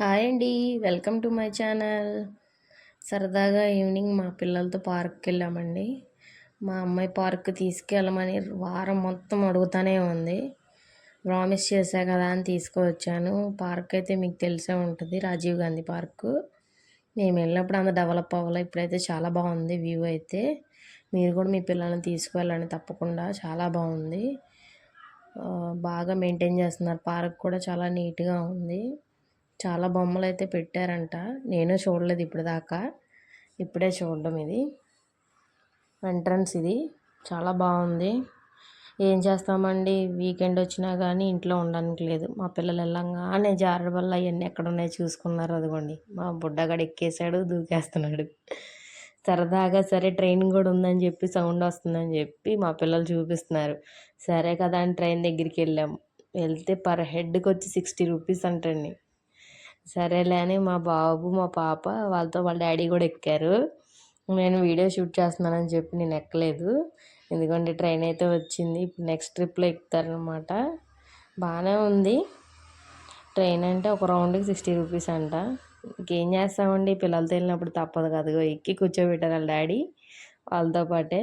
Hi అండి. Welcome to my channel. సరదాగా evening మా పిల్లలతో పార్క్కి వెళ్ళామండి. మా అమ్మాయి పార్క్ తీసుకెళ్ళమని వారం మొత్తం అడుగుతూనే ఉంది. ప్రామిస్ చేశా కదా అని తీసుకువచ్చాను. పార్క్ అయితే మీకు తెలిసే ఉంటుంది రాజీవ్ గాంధీ పార్క్. మేము వెళ్ళినప్పుడు అంత డెవలప్ అవ్వాలి ఇప్పుడైతే చాలా బాగుంది వ్యూ అయితే. మీరు కూడా మీ పిల్లల్ని తీసుకువెళ్ళండి తప్పకుండా చాలా బాగుంది. బాగా మెయింటైన్ చేస్తున్నారు. పార్క్ కూడా చాలా నీట్గా ఉంది. చాలా బొమ్మలు అయితే పెట్టారంట. నేను చూడలేదు ఇప్పుడు దాకా ఇప్పుడే చూడడం ఇది. ఎంట్రన్స్ ఇది. చాలా బాగుంది. ఏం చేస్తామండి? వీకెండ్ వచ్చినా కానీ ఇంట్లో ఉండడానికి లేదు. మా పిల్లలు వెళ్ళంగానే జారుడు వల్ల అవన్నీ ఎక్కడ ఉన్నాయో చూసుకున్నారు. అదిగోండి. మా బుడ్డగాడు ఎక్కేసాడు దూకేస్తున్నాడు. సరదాగా సరే ట్రైన్ కూడా ఉందని చెప్పి సౌండ్ వస్తుందని చెప్పి మా పిల్లలు చూపిస్తున్నారు. సరే కదా అని ట్రైన్ దగ్గరికి వెళ్ళాము వెళ్తే పర్ హెడ్కి వచ్చి సిక్స్టీ రూపీస్ అంటండి. సరేలే అని మా బాబు మా పాప వాళ్ళతో వాళ్ళ డాడీ కూడా ఎక్కారు. నేను వీడియో షూట్ చేస్తున్నానని చెప్పి నేను ఎక్కలేదు. ఎందుకంటే ట్రైన్ అయితే వచ్చింది. ఇప్పుడు నెక్స్ట్ ట్రిప్లో ఎక్కుతారనమాట బాగానే ఉంది. ట్రైన్ అంటే ఒక రౌండ్కి సిక్స్టీ రూపీస్ అంట. ఇంకేం చేస్తామండి? పిల్లలతో వెళ్ళినప్పుడు తప్పదు కదా. ఎక్కి కూర్చోబెట్టారు వాళ్ళ డాడీ. వాళ్ళతో పాటే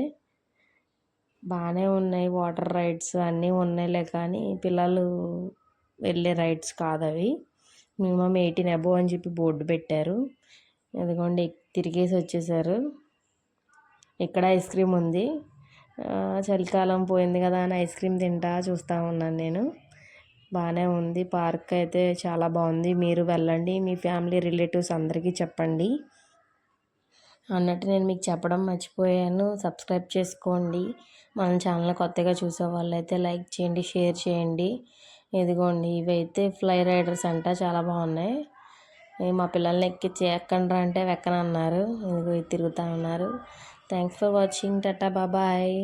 బాగానే ఉన్నాయి. వాటర్ రైడ్స్ అన్నీ ఉన్నాయిలే కానీ పిల్లలు వెళ్ళే రైడ్స్ కాదు అవి మినిమం ఎయిటీన్ అబోవ్ అని చెప్పి బోర్డు పెట్టారు. అదిగోండి తిరిగేసి వచ్చేసారు. ఇక్కడ ఐస్ క్రీమ్ ఉంది. చలికాలం పోయింది కదా అని ఐస్ క్రీమ్ తింటా చూస్తూ ఉన్నాను నేను. బాగానే ఉంది. పార్క్ అయితే చాలా బాగుంది. మీరు వెళ్ళండి మీ ఫ్యామిలీ రిలేటివ్స్ అందరికీ చెప్పండి. అన్నట్టు నేను మీకు చెప్పడం మర్చిపోయాను. సబ్స్క్రైబ్ చేసుకోండి. మన ఛానల్ కొత్తగా చూసే వాళ్ళైతే లైక్ చేయండి షేర్ చేయండి. ఇదిగోండి ఇవైతే ఫ్లై రైడర్స్ అంట చాలా బాగున్నాయి. మా పిల్లల్ని ఎక్కించి ఎక్కండ్రా అంటే వెక్కనన్నారు. ఇదిగో తిరుగుతూ ఉన్నారు. థ్యాంక్స్ ఫర్ వాచింగ్ టటా బాబాయ్